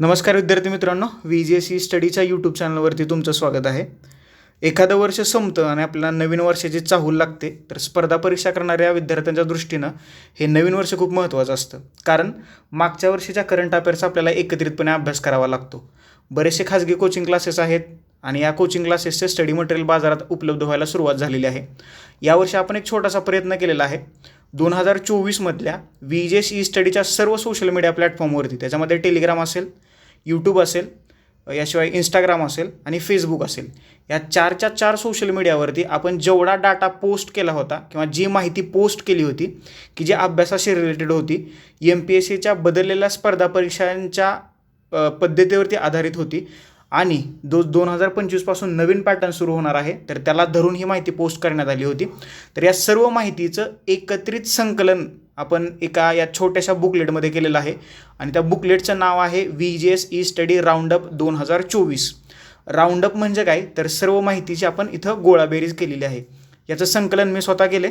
नमस्कार विद्यार्थी मित्रांनो व्ही जी एस ई स्टडीच्या यूट्यूब चॅनलवरती तुमचं स्वागत आहे. एखादं वर्ष संपतं आणि आपल्याला नवीन वर्षाची चाहूल लागते तर स्पर्धा परीक्षा करणाऱ्या विद्यार्थ्यांच्या दृष्टीनं हे नवीन वर्ष खूप महत्त्वाचं असतं. कारण मागच्या वर्षीच्या करंट अफेअर्सचा आपल्याला एकत्रितपणे अभ्यास करावा लागतो. बरेचसे खाजगी कोचिंग क्लासेस आहेत आणि या कोचिंग क्लासेसचे स्टडी मटेरियल बाजारात उपलब्ध व्हायला सुरुवात झालेली आहे. यावर्षी आपण एक छोटासा प्रयत्न केलेला आहे. दोन हजार चोवीसमधल्या व्ही जे एस ई स्टडीच्या सर्व सोशल मीडिया प्लॅटफॉर्मवरती त्याच्यामध्ये टेलिग्राम असेल यूट्यूब असेल याशिवाय इंस्टाग्राम असेल आणि फेसबुक असेल. या चारच्या चार सोशल मीडियावरती आपण जेवढा डाटा पोस्ट केला होता किंवा जी माहिती पोस्ट केली होती की जी अभ्यासाशी रिलेटेड होती एम पी एस सीच्या बदललेल्या स्पर्धा परीक्षांच्या पद्धतीवरती आधारित होती आणि दो दोन हजार पंचवीसपासून नवीन पॅटर्न सुरू होणार आहे तर त्याला धरून ही माहिती पोस्ट करण्यात आली होती. तर या सर्व माहितीचं एकत्रित संकलन आपण एका या छोट्याशा बुकलेटमध्ये केलेलं आहे. आणि त्या बुकलेटचं नाव आहे V G S E study roundup दोन हजार चोवीस. राऊंडअप म्हणजे काय? तर सर्व माहितीची आपण इथं गोळाबेरीज केलेली आहे. याचं संकलन मी स्वतः केले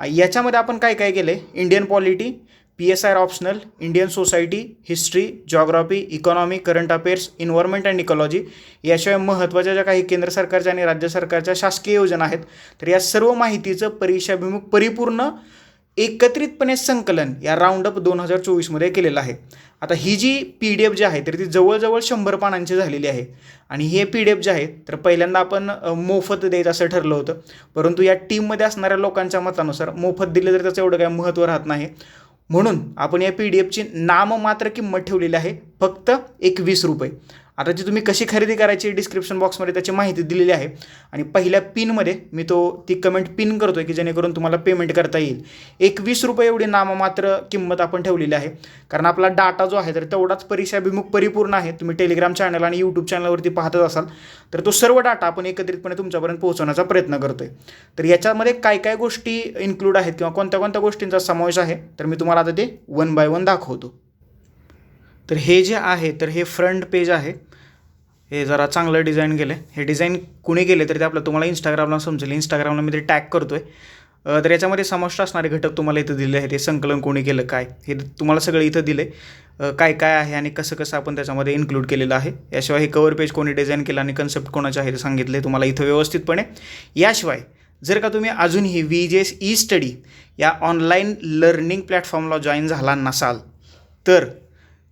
याच्यामध्ये आपण काय काय केले Indian polity P S R optional Indian society history geography economy current affairs environment and ecology याशिवाय महत्त्वाच्या ज्या काही केंद्र सरकारच्या आणि राज्य सरकारच्या शासकीय योजना आहेत तर या सर्व माहितीचं परीक्षाभिमुख परिपूर्ण एकत्रितपणे संकलन या राऊंडअप दोन हजार चोवीसमध्ये केलेलं आहे. आता ही जी पी डी एफ जी आहे तर ती जवळजवळ शंभर पानांची झालेली आहे. आणि हे पी डी एफ जे आहे तर पहिल्यांदा आपण मोफत द्यायचं असं ठरलं होतं. परंतु या टीममध्ये असणाऱ्या लोकांच्या मतानुसार मोफत दिलं तर त्याचं एवढं काय महत्त्व राहत नाही. म्हणून आपण या पी डी एफची नाममात्र किंमत ठेवलेली आहे फक्त एकवीस रुपये. आता ती तुम्ही कशी खरेदी करायची डिस्क्रिप्शन बॉक्समध्ये त्याची माहिती दिलेली आहे. आणि पहिल्या पिनमध्ये मी तो ती कमेंट पिन करतो आहे की जेणेकरून तुम्हाला पेमेंट करता येईल. एकवीस रुपये एवढी नाममात्र किंमत आपण ठेवलेली आहे. कारण आपला डाटा जो आहे तर तेवढाच परीक्षाभिमुख परिपूर्ण आहे. तुम्ही टेलिग्राम चॅनल आणि यूट्यूब चॅनलवरती पाहतच असाल तर तो सर्व डाटा आपण एकत्रितपणे तुमच्यापर्यंत पोहोचवण्याचा प्रयत्न करतो आहे तर याच्यामध्ये काय काय गोष्टी इन्क्लूड आहेत किंवा कोणत्या कोणत्या गोष्टींचा समावेश आहे तर मी तुम्हाला आता ते वन बाय वन दाखवतो. तर हे जे आहे तर हे फ्रंट पेज आहे. हे जरा चांगलं डिझाईन केलं आहे हे डिझाईन कुणी केले तरी ते आपलं तुम्हाला इंस्टाग्रामला समजेल. इंस्टाग्रामला मी ते टॅग करतो आहे तर याच्यामध्ये समाविष्ट असणारे घटक तुम्हाला इथं दिले आहेत. ते संकलन कोणी केलं काय? हे तुम्हाला सगळं इथं दिलं आहे काय काय आहे आणि कसं कसं आपण त्याच्यामध्ये इन्क्लूड केलेलं आहे. याशिवाय हे कवर पेज कोणी डिझाईन केलं आणि कन्सेप्ट कोणाचे आहे ते सांगितले तुम्हाला इथं व्यवस्थितपणे. याशिवाय जर का तुम्ही अजूनही V J S E study या ऑनलाईन लर्निंग प्लॅटफॉर्मला जॉईन झाला नसाल तर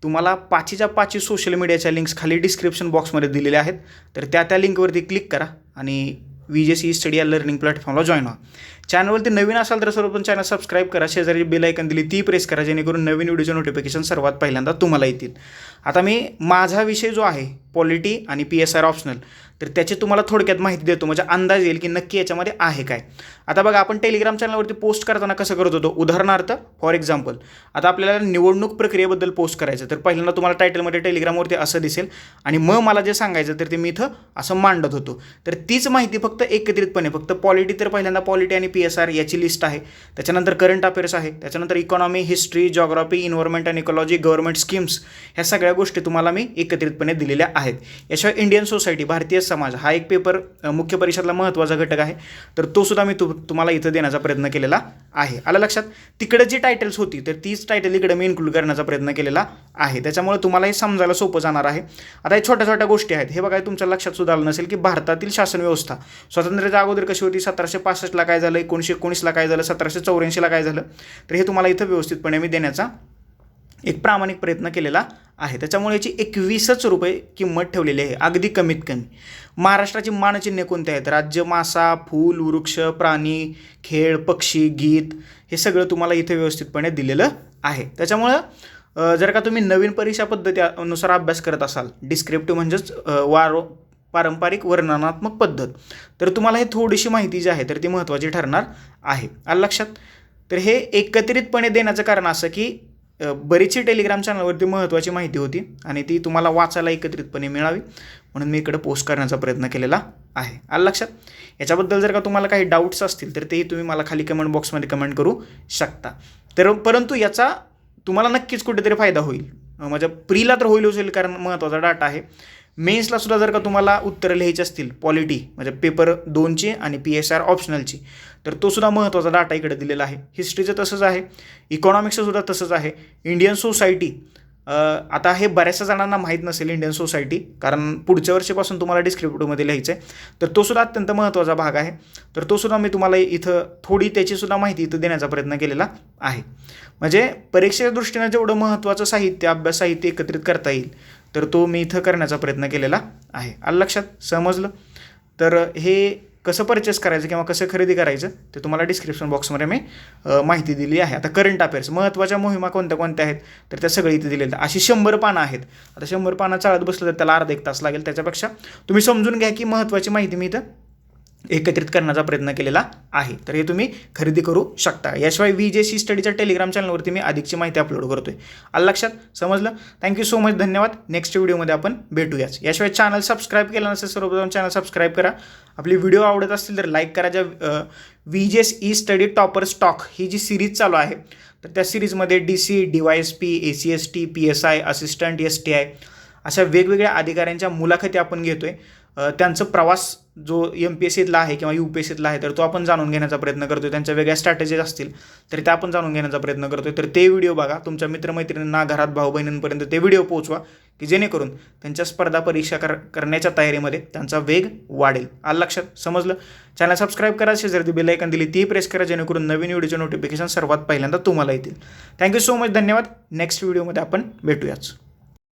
तुम्हाला पाचीच्या पाची सोशल मीडियाच्या लिंक्स खाली डिस्क्रिप्शन बॉक्समध्ये दिलेल्या आहेत. तर त्या त्या लिंकवरती क्लिक करा आणि व्ही जे सी स्टडी या लर्निंग प्लॅटफॉर्मला जॉईन व्हा. चॅनलवरती नवीन असाल तर सर्व चॅनल सबस्क्राईब करा. शेजारी बेल ऐकन दिली ती प्रेस करा जेणेकरून नवीन व्हिडिओचे नोटिफिकेशन सर्वात पहिल्यांदा तुम्हाला येतील. आता मी माझा विषय जो आहे पॉलिटी आणि पी एस आर ऑप्शनल तर त्याची तुम्हाला थोडक्यात माहिती देतो. म्हणजे अंदाज येईल की नक्की याच्यामध्ये आहे काय. आता बघा आपण टेलिग्राम चॅनलवरती पोस्ट करताना कसं करत होतो? उदाहरणार्थ फॉर एक्झाम्पल आता आपल्याला निवडणूक प्रक्रियेबद्दल पोस्ट करायचं तर पहिल्यांदा तुम्हाला टायटलमध्ये टेलिग्रामवरती असं दिसेल आणि मग मला जे सांगायचं तर ते मी इथं असं मांडत होतो. तर तीच माहिती फक्त एकत्रितपणे फक्त पॉलिटी तर पहिल्यांदा पॉलिटी आणि पी एस आर याची लिस्ट आहे. त्याच्यानंतर करंट अफेअर्स आहे. त्याच्यानंतर economy history geography environment and ecology government schemes ह्या सगळ्या गोष्टी तुम्हाला मी एकत्रितपणे दिलेल्या आहेत. याशिवाय इंडियन सोसायटी भारतीय समाज हा एक पेपर मुख्य परीक्षेतला महत्त्वाचा घटक आहे. तर तो सुद्धा मी तु तुम्हाला इथं देण्याचा प्रयत्न केलेला आहे. आलं लक्षात? तिकडे जी टायटल्स होती तर तीच टायटल इकडे मी इन्क्लूड करण्याचा प्रयत्न केलेला आहे. त्याच्यामुळे तुम्हाला हे समजायला सोपं जाणार आहे. आता हे छोट्या छोट्या गोष्टी आहेत. हे बघा तुमच्या लक्षात सुद्धा आलं नसेल की भारतातील शासन व्यवस्था स्वातंत्र्याच्या अगोदर कशी होती? सतराशे पासष्टला काय झालं एकोणीसशे एकोणीसला काय झालं सतराशे चौऱ्याऐंशीला काय झालं तर हे तुम्हाला इथं व्यवस्थितपणे मी देण्याचा एक प्रामाणिक प्रयत्न केलेला आहे. त्याच्यामुळे याची एकवीसच रुपये किंमत ठेवलेली आहे अगदी कमीत कमी. महाराष्ट्राची मानचिन्हे कोणते आहेत? राज्य मासा फूल वृक्ष प्राणी खेळ पक्षी गीत हे सगळं तुम्हाला इथे व्यवस्थितपणे दिलेलं आहे. त्याच्यामुळं जर का तुम्ही नवीन परीक्षा पद्धतीनुसार अभ्यास करत असाल डिस्क्रिप्टिव्ह म्हणजेच वारो पारंपरिक वर्णनात्मक पद्धत. तर तुम्हाला हे थोडीशी माहिती जी आहे तर ती महत्त्वाची ठरणार आहे. आलं लक्षात? तर हे एकत्रितपणे देण्याचं कारण असं की बरीचशी टेलिग्राम चॅनलवरती महत्त्वाची माहिती होती आणि ती तुम्हाला वाचायला एकत्रितपणे मिळावी. म्हणून मी इकडे पोस्ट करण्याचा प्रयत्न केलेला आहे. आलं लक्षात? याच्याबद्दल जर का तुम्हाला काही डाऊट्स असतील तर तेही तुम्ही मला खाली कमेंट बॉक्समध्ये कमेंट करू शकता. तर परंतु याचा तुम्हाला नक्कीच कुठेतरी फायदा होईल. माझ्या प्रीला तर होईल होईल कारण महत्त्वाचा डाटा आहे. मेन्सला सुद्धा जर का तुम्हाला उत्तरं लिहायची असतील पॉलिटी म्हणजे पेपर दोनची आणि पी एस आर ऑप्शनलची तर तो सुद्धा महत्त्वाचा डाटा इकडे दिलेला आहे. हिस्ट्रीचं तसंच आहे. इकॉनॉमिक्सचं सुद्धा तसंच आहे. इंडियन सोसायटी आता हे बऱ्याचशा जणांना माहीत नसेल इंडियन सोसायटी कारण पुढच्या वर्षीपासून तुम्हाला डिस्क्रिप्टिव्हमध्ये लिहायचं आहे तर तो सुद्धा अत्यंत महत्त्वाचा भाग आहे. तर तो सुद्धा मी तुम्हाला इथं थोडी त्याचीसुद्धा माहिती इथं देण्याचा प्रयत्न केलेला आहे. म्हणजे परीक्षेच्या दृष्टीनं जेवढं महत्त्वाचं साहित्य अभ्यास साहित्य एकत्रित करता येईल तर तो मी इथं करण्याचा प्रयत्न केलेला आहे. आलं लक्षात? समजलं? तर हे कसं परचेस करायचं किंवा कसं खरेदी करायचं ते तुम्हाला डिस्क्रिप्शन बॉक्समध्ये मी माहिती दिली आहे. आता करंट अफेअर्स महत्त्वाच्या मोहिमा कोणत्या कोणत्या आहेत? तर त्या सगळ्या इथे दिलेल्या आहेत. अशी शंभर पानं आहेत. आता शंभर पानं चालत बसलं तर त्याला अर्धा एक तास लागेल. त्याच्यापेक्षा तुम्ही समजून घ्या की महत्त्वाची माहिती मी इथं एकत्रित करण्याचा प्रयत्न केलेला आहे. तर हे तुम्ही खरेदी करू शकता. याशिवाय व्ही जे सी स्टडीच्या टेलिग्राम चॅनलवरती मी अधिकची माहिती अपलोड करतोय. आलं लक्षात? समजलं? थँक्यू सो मच धन्यवाद. नेक्स्ट व्हिडिओमध्ये आपण भेटूयाच. याशिवाय चॅनल सबस्क्राईब केलं नसेल सर्वप्रथम चॅनल सबस्क्राईब करा. आपली व्हिडिओ आवडत असतील तर लाईक करा. ज्या V J E study topper stock ही जी सिरीज चालू आहे तर त्या सिरीजमध्ये D C D Y S P A C S T P S I assistant S T I अशा वेगवेगळ्या अधिकाऱ्यांच्या मुलाखती आपण घेतोय. आहे त्यांचं प्रवास जो एम पी एस सीतला आहे किंवा यू पी एस सीतला आहे तर तो आपण जाणून घेण्याचा प्रयत्न करतोय. त्यांच्या वेगळ्या स्ट्रॅटेजीज असतील तर त्या आपण जाणून घेण्याचा प्रयत्न करतोय. तर ते व्हिडिओ बघा. तुमच्या मित्रमैत्रिणींना घरात भाऊ बहिणींपर्यंत ते व्हिडिओ पोहोचवा की जेणेकरून त्यांच्या स्पर्धा परीक्षा कर करण्याच्या तयारीमध्ये त्यांचा वेग वाढेल. आलं लक्षात? समजलं? चॅनल सबस्क्राईब करा शेजारी बेलायकन दिली ती प्रेस करा जेणेकरून नवीन व्हिडिओचे नोटिफिकेशन सर्वात पहिल्यांदा तुम्हाला येतील. थँक्यू सो मच धन्यवाद. नेक्स्ट व्हिडिओमध्ये आपण भेटूयाच.